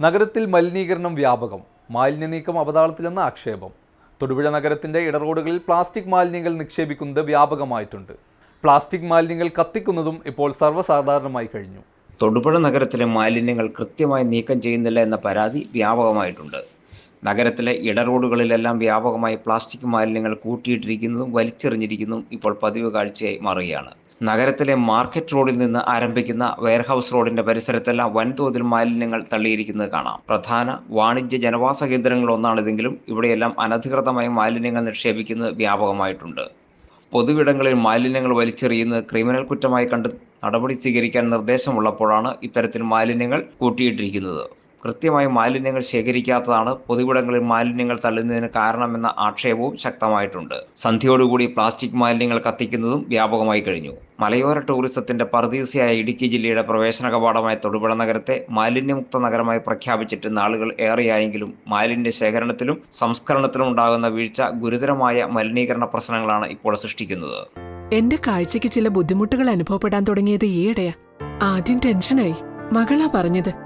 നഗരത്തിൽ മലിനീകരണം വ്യാപകം മാലിന്യ നീക്കം അവതാളത്തിലെന്ന ആക്ഷേപം. തൊടുപുഴ നഗരത്തിന്റെ ഇടറോഡുകളിൽ പ്ലാസ്റ്റിക് മാലിന്യങ്ങൾ നിക്ഷേപിക്കുന്നത് വ്യാപകമായിട്ടുണ്ട്. പ്ലാസ്റ്റിക് മാലിന്യങ്ങൾ കത്തിക്കുന്നതും ഇപ്പോൾ സർവസാധാരണമായി കഴിഞ്ഞു. തൊടുപുഴ നഗരത്തിലെ മാലിന്യങ്ങൾ കൃത്യമായി നീക്കം ചെയ്യുന്നില്ല എന്ന പരാതി വ്യാപകമായിട്ടുണ്ട്. നഗരത്തിലെ ഇടറോഡുകളിലെല്ലാം വ്യാപകമായി പ്ലാസ്റ്റിക് മാലിന്യങ്ങൾ കൂട്ടിയിട്ടിരിക്കുന്നതും വലിച്ചെറിഞ്ഞിരിക്കുന്നതും ഇപ്പോൾ പതിവ് കാഴ്ചയായി മാറുകയാണ്. നഗരത്തിലെ മാർക്കറ്റ് റോഡിൽ നിന്ന് ആരംഭിക്കുന്ന വെയർഹൌസ് റോഡിന്റെ പരിസരത്തെല്ലാം വൻതോതിൽ മാലിന്യങ്ങൾ തള്ളിയിരിക്കുന്നത് കാണാം. പ്രധാന വാണിജ്യ ജനവാസ കേന്ദ്രങ്ങളൊന്നാണിതെങ്കിലും ഇവിടെയെല്ലാം അനധികൃതമായി മാലിന്യങ്ങൾ നിക്ഷേപിക്കുന്നത് വ്യാപകമായിട്ടുണ്ട്. പൊതുവിടങ്ങളിൽ മാലിന്യങ്ങൾ വലിച്ചെറിയുന്നത് ക്രിമിനൽ കുറ്റമായി കണ്ട് നടപടി സ്വീകരിക്കാൻ നിർദ്ദേശമുള്ളപ്പോഴാണ് ഇത്തരത്തിൽ മാലിന്യങ്ങൾ കൂട്ടിയിട്ടിരിക്കുന്നത്. കൃത്യമായി മാലിന്യങ്ങൾ ശേഖരിക്കാത്തതാണ് പൊതുവിടങ്ങളിൽ മാലിന്യങ്ങൾ തള്ളുന്നതിന് കാരണമെന്ന ആക്ഷേപവും ശക്തമായിട്ടുണ്ട്. സന്ധ്യയോടുകൂടി പ്ലാസ്റ്റിക് മാലിന്യങ്ങൾ കത്തിക്കുന്നതും വ്യാപകമായി കഴിഞ്ഞു. മലയോര ടൂറിസത്തിന്റെ പറുദീസയായ ഇടുക്കി ജില്ലയുടെ പ്രവേശന കവാടമായ തൊടുപുഴ നഗരത്തെ മാലിന്യമുക്ത നഗരമായി പ്രഖ്യാപിച്ചിട്ട് നാളുകൾ ഏറെയായെങ്കിലും മാലിന്യ ശേഖരണത്തിലും സംസ്കരണത്തിലും ഉണ്ടാകുന്ന വീഴ്ച ഗുരുതരമായ മലിനീകരണ പ്രശ്നങ്ങളാണ് ഇപ്പോൾ സൃഷ്ടിക്കുന്നത്. എന്റെ കാഴ്ചയ്ക്ക് ചില ബുദ്ധിമുട്ടുകൾ അനുഭവപ്പെടാൻ തുടങ്ങിയത് ഈയിടെയാ. ആദ്യം ടെൻഷനായി. മകളാ പറഞ്ഞത്.